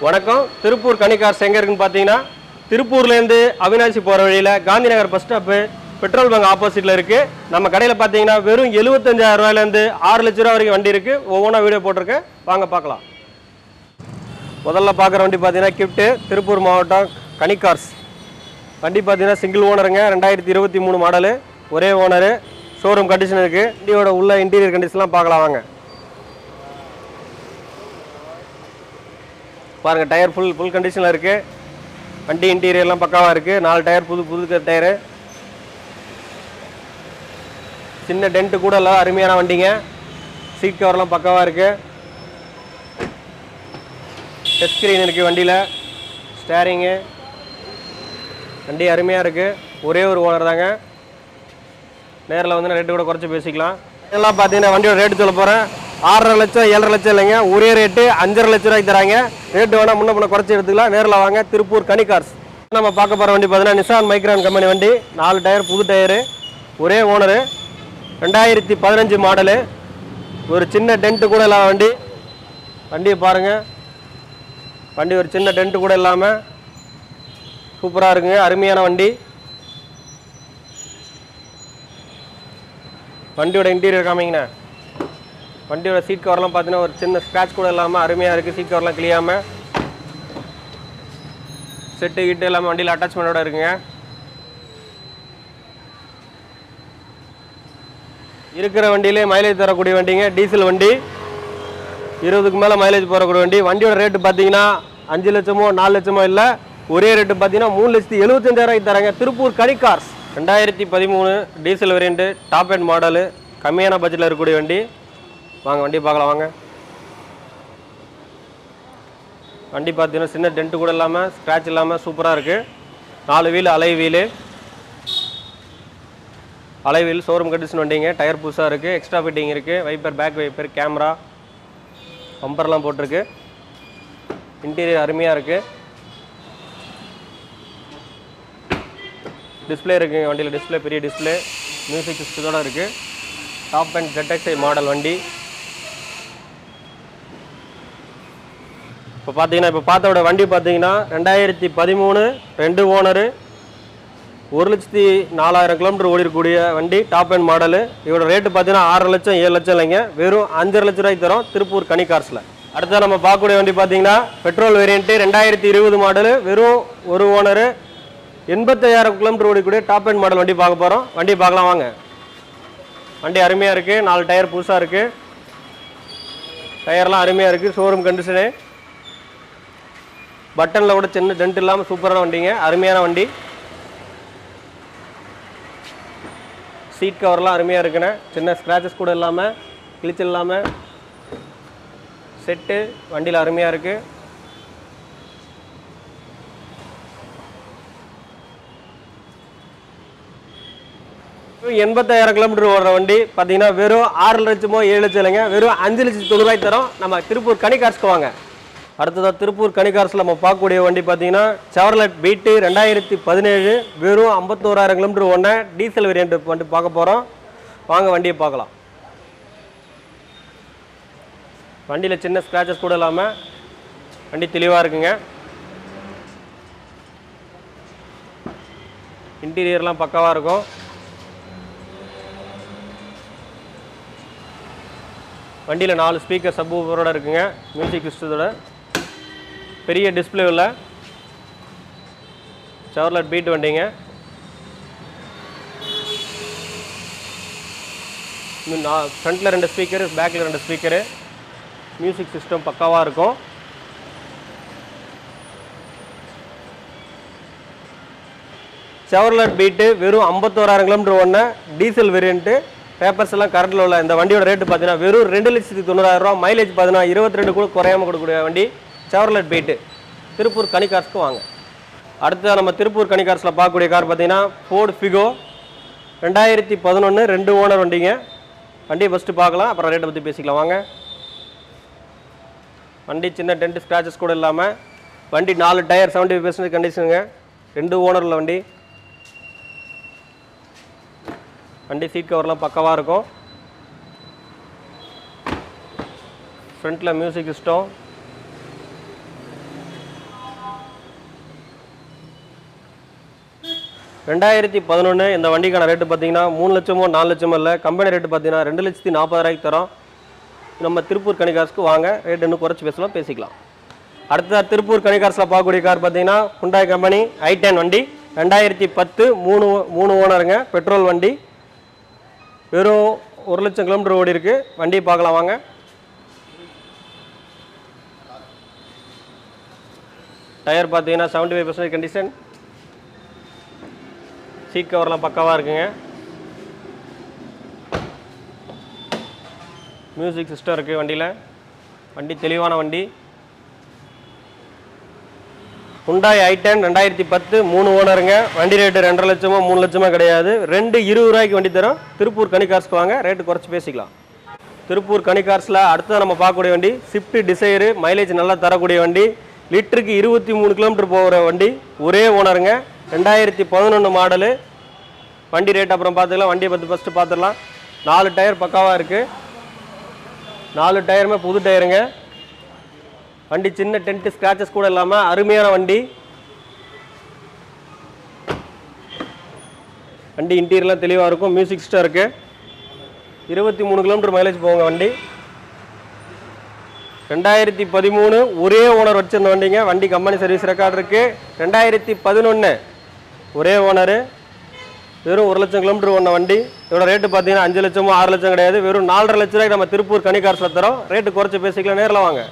வணக்கம். திருப்பூர் கணிக்கார் எங்கே இருக்குன்னு பார்த்தீங்கன்னா திருப்பூர்லேருந்து அவினாசி போகிற வழியில் Gandhi Nagar bus stop petrol bunk ஆப்போசிட்டில் இருக்குது நம்ம கடையில் பார்த்தீங்கன்னா வெறும் 75000 ரூபாயிலேருந்து ஆறு லட்ச ரூபா வரைக்கும் வண்டி இருக்குது ஒவ்வொன்றா வீடியோ போட்டிருக்கேன் வாங்க பார்க்கலாம். முதல்ல பார்க்குற வண்டி பார்த்தீங்கன்னா கிஃப்ட்டு திருப்பூர் மாவட்டம் கனிகார்ஸ் வண்டி பார்த்தீங்கன்னா சிங்கிள் ஓனருங்க ரெண்டாயிரத்தி இருபத்தி மூணு மாடலு ஒரே ஓனரு ஷோரூம் கண்டிஷன் இருக்குது வண்டியோட உள்ள இன்டீரியர் கண்டிஷன்லாம் பார்க்கலாம் வாங்க. பாருங்கள் டயர் ஃபுல் ஃபுல் கண்டிஷனில் இருக்குது வண்டி இன்டீரியர்லாம் பக்காவாக இருக்குது நாலு டயர் புது புது டயரு. சின்ன டென்ட்டு கூட இல்லை அருமையான வண்டிங்க. சீட் கவர்லாம் பக்காவாக இருக்குது டச் ஸ்க்ரீன் இருக்குது வண்டியில். ஸ்டேரிங்கு வண்டி அருமையாக இருக்குது ஒரே ஒரு ஓனர் தாங்க. நேரில் வந்து ரேட்டு கூட குறைச்சி பேசிக்கலாம். இதெல்லாம் பார்த்தீங்கன்னா வண்டியோட ரேட்டு சொல்ல போகிறேன் ஆறரை லட்சம் ஏழரை லட்சம் இல்லைங்க. ஒரே ரேட்டு அஞ்சரை லட்ச ரூபாய்க்கு தராங்க. ரேட்டு வேணால் முன்ன பண்ண குறைச்சி எடுத்துக்கலாம். நேரில் வாங்க. திருப்பூர் கனிகார்ஸ் நம்ம பார்க்க போகிற வண்டி பார்த்தீங்கன்னா நிசான் மைக்ரான் கம்பெனி வண்டி. நாலு டயர் புது டயரு ஒரே ஓனரு ரெண்டாயிரத்தி பதினஞ்சு மாடலு ஒரு சின்ன டென்ட்டு கூட இல்லாத வண்டி. வண்டியை பாருங்கள் வண்டி ஒரு சின்ன டென்ட்டு கூட இல்லாமல் சூப்பராக இருக்குங்க. அருமையான வண்டி. வண்டியோட இன்டீரியர் காமிங்கண்ணே. வண்டியோட சீட் கவர்லாம் பார்த்தீங்கன்னா ஒரு சின்ன ஸ்க்ராட்ச் கூட இல்லாமல் அருமையாக இருக்குது சீட் கவர்லாம் கிளியாமல் செட்டு கிட்டு எல்லாமே வண்டியில் அட்டாச்மெண்ட்டோட இருக்குங்க. இருக்கிற வண்டியிலே மைலேஜ் தரக்கூடிய வண்டிங்க. டீசல் வண்டி. இருபதுக்கு மேலே மைலேஜ் போகக்கூடிய வண்டி. வண்டியோட ரேட்டு பார்த்தீங்கன்னா அஞ்சு லட்சமோ நாலு லட்சமோ இல்லை. ஒரே ரேட்டு பார்த்தீங்கன்னா மூணு லட்சத்தி எழுபத்தஞ்சாயிரம் தராங்க. திருப்பூர் கனிகார்ஸ் ரெண்டாயிரத்தி பதிமூணு diesel variant top and model கம்மியான பட்ஜெட்டில் இருக்கக்கூடிய வண்டி. வாங்க வண்டி பார்க்கலாம் வாங்க. வண்டி பார்த்தீங்கன்னா சின்ன டென்ட்டு கூட இல்லாமல் ஸ்க்ராட்ச் இல்லாமல் சூப்பராக இருக்குது நாலு wheel alloy wheel alloy wheel showroom condition வண்டிங்க. டயர் புதுசாக இருக்குது எக்ஸ்ட்ரா ஃபிட்டிங் இருக்குது வைப்பர் பேக் வைப்பர் கேமரா பம்பர்லாம் போட்டிருக்கு. இன்டீரியர் அருமையாக இருக்குது டிஸ்பிளே இருக்குங்க வண்டியில் டிஸ்ப்ளே பெரிய டிஸ்ப்ளே மியூசிக் சிஸ்டத்தோட இருக்குது டாப் அண்ட் ஜெட்எக்ஸ்ஐ மாடல் வண்டி. இப்போ பார்த்தீங்கன்னா இப்போ பார்த்தோட வண்டி பார்த்தீங்கன்னா ரெண்டாயிரத்தி பதிமூணு ரெண்டு ஓனரு ஒரு லட்சத்தி நாலாயிரம் கிலோமீட்டர் ஓடிக்கூடிய வண்டி டாப் அண்ட் மாடலு இதோட ரேட்டு பார்த்தீங்கன்னா ஆறு லட்சம் ஏழு லட்சம் இல்லைங்க. வெறும் அஞ்சரை லட்ச ரூபாய்க்கு தரும் திருப்பூர் கனி கார்ஸில் நம்ம பார்க்கக்கூடிய வண்டி பார்த்தீங்கன்னா பெட்ரோல் வேரியண்ட்டு ரெண்டாயிரத்தி இருபது மாடலு வெறும் ஒரு ஓனரு எண்பத்தையாயிரம் கிலோமீட்டர் ஓடிக்கூடிய டாப் அண்ட் மாடல் வண்டி பார்க்க போகிறோம் வண்டி பார்க்கலாம் வாங்க. வண்டி அருமையாக இருக்குது நாலு டயர் புதுசாக இருக்குது டயர்லாம் அருமையாக இருக்குது ஷோரூம் கண்டிஷனு பட்டனில் கூட சின்ன டென்ட் இல்லாமல் சூப்பரான வண்டிங்க. அருமையான வண்டி. சீட் கவர்லாம் அருமையாக இருக்குண்ணே. சின்ன ஸ்க்ராச்சஸ் கூட இல்லாமல் கிழிச்சல் இல்லாமல் செட்டு வண்டியில் அருமையாக இருக்குது எண்பத்தாயிரம் கிலோமீட்டர் ஓடுற வண்டி. பார்த்தீங்கன்னா வெறும் ஆறு லட்சமோ ஏழு லட்சம் இல்லைங்க. வெறும் அஞ்சு லட்சத்தி தொண்ணூறுபாய் தரோம். நம்ம திருப்பூர் கனிகார்ஸ்க்கு வாங்க. அடுத்ததாக திருப்பூர் கணிகாரஸில் நம்ம பார்க்கக்கூடிய வண்டி பார்த்தீங்கன்னா செவர்லெட் பீட்டு ரெண்டாயிரத்தி பதினேழு வெறும் ஐம்பத்தோராயிரம் கிலோமீட்டர் ஓடின டீசல் வேரியண்ட் வண்டி பார்க்க போகிறோம் வாங்க வண்டியை பார்க்கலாம். வண்டியில் சின்ன ஸ்க்ராச்சஸ் கூட இல்லாமல் வண்டி தெளிவாக இருக்குங்க. இன்டீரியர்லாம் பக்காவாக இருக்கும். வண்டியில் நாலு ஸ்பீக்கர் சப்வூஃபரோட இருக்குங்க. மியூசிக் சிஸ்டத்தோட பெரிய டிஸ்பிளே உள்ள செவர்லெட் பீட் வண்டிங்க. நான் ஃப்ரண்ட்டில் ரெண்டு ஸ்பீக்கரு பேக்கில் ரெண்டு ஸ்பீக்கரு மியூசிக் சிஸ்டம் பக்காவாக இருக்கும். செவர்லட் பீட்டு வெறும் ஐம்பத்தோராயிரம் கிலோமீட்டர் ஒன்று டீசல் வேரியண்ட்டு பேப்பர்ஸ் எல்லாம் கரண்டில் உள்ள. இந்த வண்டியோட ரேட்டு பார்த்தீங்கன்னா வெறும் ரெண்டு லட்சத்தி தொண்ணூறாயிரம் ரூபா மைலேஜ் பார்த்தீங்கன்னா இருபத்தி ரெண்டு கூட குறையாம கொடுக்கக்கூடிய வண்டி. செவர்லெட் பீட்டு திருப்பூர் கனிகார்ஸ்க்கு வாங்க. அடுத்ததாக நம்ம திருப்பூர் கனிகார்ஸில் பார்க்கக்கூடிய கார் பார்த்தீங்கன்னா ஃபோர்டு ஃபிகோ ரெண்டாயிரத்தி பதினொன்று ரெண்டு ஓனர் வண்டிங்க. வண்டியை ஃபஸ்ட்டு பார்க்கலாம் அப்புறம் ரேட்டை பற்றி பேசிக்கலாம். வாங்க. வண்டி சின்ன டென்ட் ஸ்க்ராச்சஸ் கூட இல்லாமல் வண்டி நாலு டயர் செவன்ட்டி ஃபைவ் பர்சன்டேஜ் கண்டிஷனுங்க ரெண்டு ஓனரில் வண்டி. வண்டி சீட் கவர்லாம் பக்கவாக இருக்கும். ஃப்ரண்ட்டில் மியூசிக் சிஸ்டம் ரெண்டாயிரத்தி பதினொன்று இந்த வண்டிக்கான ரேட்டு பார்த்தீங்கன்னா மூணு லட்சமோ நாலு லட்சமோ இல்லை. கம்பெனி ரேட்டு பார்த்தீங்கன்னா ரெண்டு லட்சத்தி நாற்பதாயிரூவாய்க்கு தரோம். நம்ம திருப்பூர் கணிகாசுக்கு வாங்க. ரேட் இன்னும் குறைச்சி பேசலாம் பேசிக்கலாம். அடுத்ததாக திருப்பூர் கணிகாசில் பார்க்கக்கூடிய கார் பார்த்தீங்கன்னா ஹுண்டாய் கம்பெனி ஐ டென் வண்டி. ரெண்டாயிரத்தி பத்து மூணு மூணு ஓனருங்க பெட்ரோல் வண்டி. வெறும் ஒரு லட்சம் கிலோமீட்டர் ஓடி இருக்குது வண்டியை பார்க்கலாம் வாங்க. டயர் பார்த்தீங்கன்னா seventy five percentage condition seat கவர்லாம் பக்காவாக இருக்குங்க. மியூசிக் சிஸ்டம் இருக்குது வண்டியில். வண்டி தெளிவான வண்டி. ஹுண்டாய் ஐ டென் ரெண்டாயிரத்தி பத்து மூணு ஓனருங்க. வண்டி ரேட்டு ரெண்டரை லட்சமோ மூணு லட்சமோ கிடையாது. ரெண்டு இருபது ரூபாய்க்கு வண்டி தரும். திருப்பூர் கனிகார்ஸ்க்கு வாங்க. ரேட்டு குறைச்சி பேசிக்கலாம். திருப்பூர் கனிகார்ஸில் அடுத்தது நம்ம பார்க்கக்கூடிய வண்டி ஸ்விஃப்ட் டிசைரு மைலேஜ் நல்லா தரக்கூடிய வண்டி. லிட்டருக்கு இருபத்தி மூணு கிலோமீட்டர் போகிற வண்டி. ஒரே ஓனருங்க. ரெண்டாயிரத்தி பதினொன்று மாடலு. வண்டி ரேட் அப்புறம் பார்த்துக்கலாம். வண்டியை பற்றி ஃபஸ்ட்டு பார்த்துடலாம். நாலு டயர் பக்காவாக இருக்குது நாலு டயருமே புது டயருங்க. வண்டி சின்ன டென்ட்டு ஸ்க்ராச்சஸ் கூட இல்லாமல் அருமையான வண்டி. வண்டி இன்டீரியர்லாம் தெளிவாக இருக்கும். மியூசிக் சிஸ்டம் இருக்குது இருபத்தி மூணு கிலோமீட்டர் மைலேஜ் போங்க வண்டி. ரெண்டாயிரத்தி பதிமூணு ஒரே ஓனர் வச்சுருந்த வண்டிங்க. வண்டி கம்பெனி சர்வீஸ் ரெக்கார்டு இருக்குது ரெண்டாயிரத்தி பதினொன்று ஒரே ஓனரு வெறும் ஒரு லட்சம் கிலோமீட்டர் ஓடின வண்டி. இதோட ரேட்டு பார்த்தீங்கன்னா அஞ்சு லட்சமோ ஆறு லட்சம் கிடையாது. வெறும் நாலரை லட்ச ரூபாய்க்கு நம்ம திருப்பூர் கனிகார்ஸில் தரோம் ரேட்டு குறைச்சி பேசிக்கலாம் நேரில் வாங்க.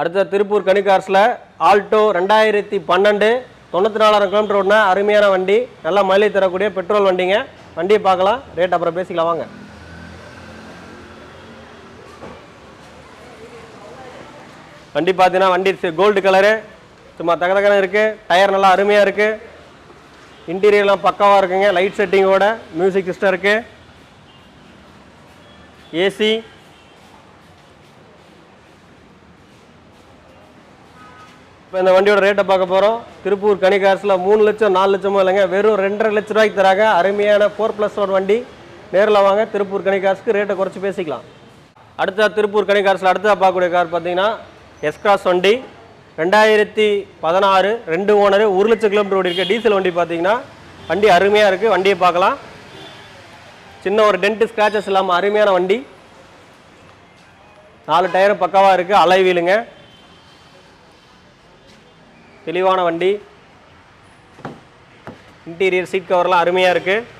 அடுத்த திருப்பூர் கனிகார்ஸில் ஆல்டோ ரெண்டாயிரத்தி பன்னெண்டு தொண்ணூற்றி நாலாயிரம் கிலோமீட்டர் ஓடின அருமையான வண்டி. நல்லா மைலேஜ் தரக்கூடிய பெட்ரோல் வண்டிங்க. வண்டியை பார்க்கலாம். ரேட் அப்புறம் பேசிக்கலாம் வாங்க. வண்டி பார்த்தீங்கன்னா வண்டி கோல்டு கலரு சும்மா தகதகன இருக்குது டயர் நல்லா அருமையாக இருக்குது இன்டீரியர்லாம் பக்காவாக இருக்குங்க. லைட் செட்டிங்கோட மியூசிக் சிஸ்டம் இருக்குது ஏசி இப்போ இந்த வண்டியோட ரேட்டை பார்க்க போகிறோம் திருப்பூர் கனிகார்ஸில் மூணு லட்சம் நாலு லட்சமோ இல்லைங்க. வெறும் ரெண்டரை லட்ச ரூபாய்க்கு தராங்க. அருமையான ஃபோர் ப்ளஸ் ஒன் வண்டி. நேரில் வாங்க. திருப்பூர் கனிகார்ஸ்க்கு ரேட்டை குறைச்சி பேசிக்கலாம். அடுத்த திருப்பூர் கனிகார்ஸில் அடுத்ததாக பார்க்கக்கூடிய கார் பார்த்தீங்கன்னா எஸ்கிராஸ் வண்டி. ரெண்டாயிரத்தி பதினாறு ரெண்டு ஓனரு ஒரு லட்சம் கிலோமீட்டர் ஓடி இருக்குது டீசல் வண்டி பார்த்தீங்கன்னா வண்டி அருமையாக இருக்குது வண்டியை பார்க்கலாம். சின்ன ஒரு டென்ட் ஸ்க்ராச்சஸ் இல்லாமல் அருமையான வண்டி. நாலு டயரும் பக்காவாக இருக்குது அலை வீலுங்க. தெளிவான வண்டி. இன்டீரியர் சீட் கவர்லாம் அருமையாக இருக்குது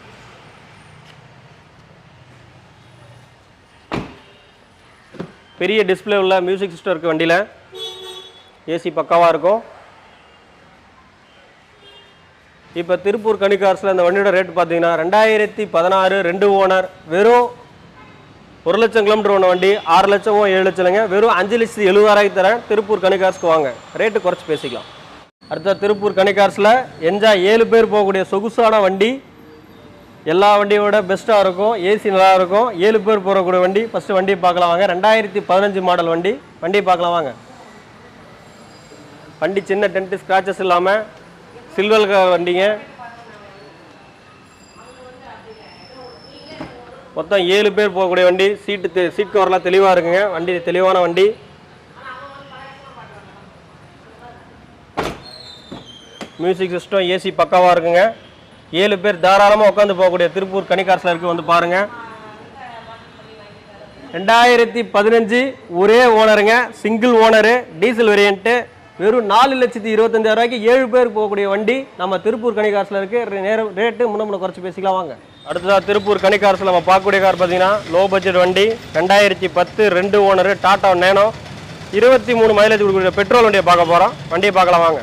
பெரிய டிஸ்ப்ளே உள்ள மியூசிக் சிஸ்டம் இருக்குது வண்டியில். ஏசி பக்காவாக இருக்கும் இப்போ திருப்பூர் கனிகார்ஸில் இந்த வண்டியோட ரேட் பார்த்தீங்கன்னா ரெண்டாயிரத்தி பதினாறு ரெண்டு ஓனர் வெறும் ஒரு லட்சம் கிலோமீட்டர் ஓன வண்டி ஆறு லட்சமோ ஏழு லட்சம் வெறும் அஞ்சு லட்சத்தி எழுபதாயிரம் தரேன் திருப்பூர் கனிகார்ஸ்க்கு வாங்க. ரேட்டு குறைச்சி பேசிக்கலாம். அடுத்த திருப்பூர் கனிகார்ஸில் என்ஜாய் ஏழு பேர் போகக்கூடிய சொகுசான வண்டி எல்லா வண்டியோட பெஸ்ட்டாக இருக்கும் ஏசி நல்லா இருக்கும் ஏழு பேர் போகக்கூடிய வண்டி ஃபஸ்ட்டு வண்டியை பார்க்கலாம் வாங்க. ரெண்டாயிரத்தி பதினஞ்சு மாடல் வண்டி வண்டியை பார்க்கலாம் வாங்க. வண்டி சின்ன டென்ட் ஸ்க்ராச்சஸ் இல்லாமல் சில்வர் கலர் வண்டிங்க. மொத்தம் ஏழு பேர் போகக்கூடிய வண்டி. சீட்டு சீட் கவர்லாம் தெளிவாக இருக்குங்க. வண்டி தெளிவான வண்டி. மியூசிக் சிஸ்டம் ஏசி பக்காவாக இருக்குங்க. ஏழு பேர் தாராளமாக உட்காந்து போகக்கூடிய திருப்பூர் கனிகார்ஸில் இருக்குது வந்து பாருங்க. ரெண்டாயிரத்தி பதினஞ்சு ஒரே ஓனருங்க சிங்கிள் ஓனரு டீசல் வேரியண்ட்டு வெறும் நாலு லட்சத்தி இருபத்தஞ்சாயிரம் ரூபாய்க்கு ஏழு பேர் போகக்கூடிய வண்டி நம்ம திருப்பூர் கணிகாசில் இருக்கு. நேரம் ரேட்டு முன்ன முன்ன குறைச்சி பேசிக்கலாம் வாங்க. அடுத்ததாக திருப்பூர் கணிகாரசில் நம்ம பார்க்கக்கூடிய கார் பார்த்தீங்கன்னா லோ பட்ஜெட் வண்டி ரெண்டாயிரத்தி பத்து ரெண்டு ஓனரு டாட்டா நேனோ. இருபத்தி மூணு மைலேஜ் கொடுக்கக்கூடிய பெட்ரோல் வண்டியை பார்க்க போகிறோம் வண்டியை பார்க்கலாம் வாங்க.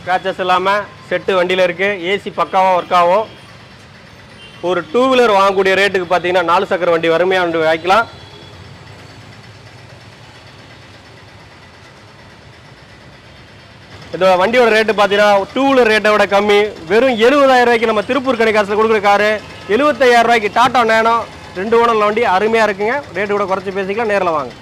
ஸ்க்ராச்சஸ் இல்லாமல் செட்டு வண்டியில் இருக்குது ஏசி பக்காவாக ஒர்க் ஆகும் ஒரு டூ வீலர் வாங்கக்கூடிய ரேட்டுக்கு பார்த்தீங்கன்னா நாலு சக்கர வண்டி வறுமையாக வண்டி வாங்கிக்கலாம். இதோட வண்டியோட ரேட்டு பார்த்தீங்கன்னா டூ வீலர் ரேட்டை விட கம்மி. வெறும் எழுபதாயிரம் ரூபாய்க்கு நம்ம திருப்பூர் கடைக்காசில் கொடுக்குற காரு. எழுபத்தாயிரம் ரூபாய்க்கு டாட்டா நேனோ. ரெண்டு ஓனரில் வண்டி அருமையாக இருக்குங்க. ரேட்டு கூட குறைச்சி பேசிக்கலாம். நேரில் வாங்க.